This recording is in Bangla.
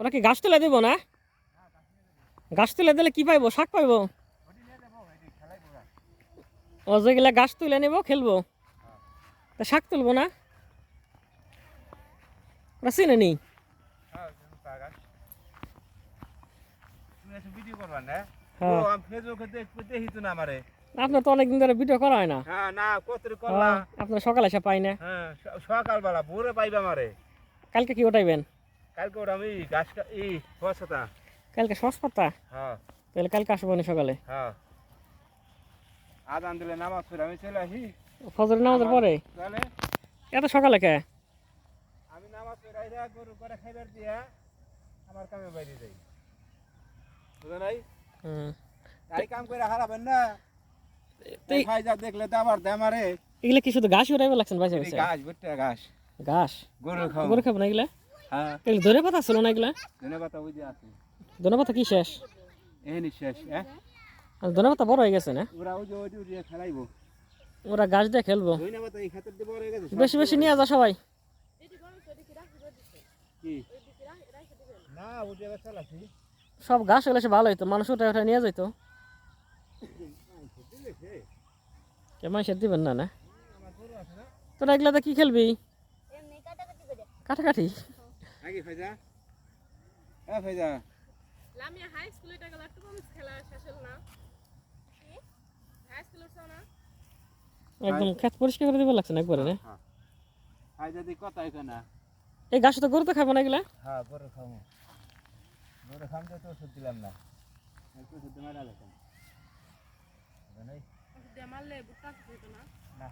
ওরা কি গাছ তুলে দেবো না? গাছ তুলে দিলে কি পাইবো? শাক পাইবো? ও যেগুলা গাছ তুলে নেব খেলব। তা শাক তুলবো না? ওরা চিনে নি ভিডিও করবা না। ও আমি ফেসবুকে দেখতে দেখি তো না আমারে আপনার তো অনেকদিন ধরে ভিডিও করা হয় না। না কত করলা আপনার সকালে এসে পাই না। সকালবেলা ভোরে পাইবা আমারে। কালকে কি ওটাইবেন কালকে ওরা আমি গাছ কা- ই ফসতা কালকে সসপাতা হ্যাঁ। তাহলে কালকে আসব না সকালে? হ্যাঁ। আদান দিলে নামাজ পড়ে আমি চলে আসি। ফজর নামাজের পরে? তাহলে? এত সকালে কে? আমি নামাজ পড়ে আইসা গরু করে খাইবার দিয়া আমার কামে বাইরে যাই। বুঝো নাই? হুম। তাই কাম করে হারাবেন না। তো এই- খাই যা দেখলে তো আবার দেয় এগুলা কি শুধু ঘাস উড়াইবে লাগছেন এই বাসে ঘাস ভুট্টা ঘাস। ঘাস? গরু খাও গরু খাব না এগুলা? হ্যাঁ। এগুলো ধরে পাতা ছিল না এগুলা? ধনে পাতা বুঝে আছে। ধনে পাতা কি শেষ? এই নিঃশ্বাস হ্যাঁ আর ধনে পাতা বড় হয়ে গেছে না? ওরা ওই যে ওই যে খেলাইবো। ওরা গাছ দিয়ে খেলব। ধনে পাতা এই খাতের দিয়ে বড় হয়ে গেছে বেশি বেশি নিয়ে যা সবাই। কি? না উঠে গেছে চালাছি সব গাছ হলে সে ভালো হইতো মানুষ ওটা ওটা নিয়ে যাইতো। কে মানুষের দিবেন না না? তোরা এগুলাতে কি খেলবি? কাটাকাটি? আগে ফাইজা হ্যাঁ ফাইজা লামিয়া হাই স্কুলে এটা গেল একটু খেলা শেষ হলো না হাই স্কুল উঠছো না। একদম খেত পরিষ্কার করে দিবার লাগছে না একবারে না ফাইজা দি কথা এখানে এই গাছ তো গরু তো খাব না এগুলা? হ্যাঁ বড় খাব। বড় খাম তো ওষুধ দিলাম না। একটু ওষুধ মারা লাগতাম মারলে খেতে না। না।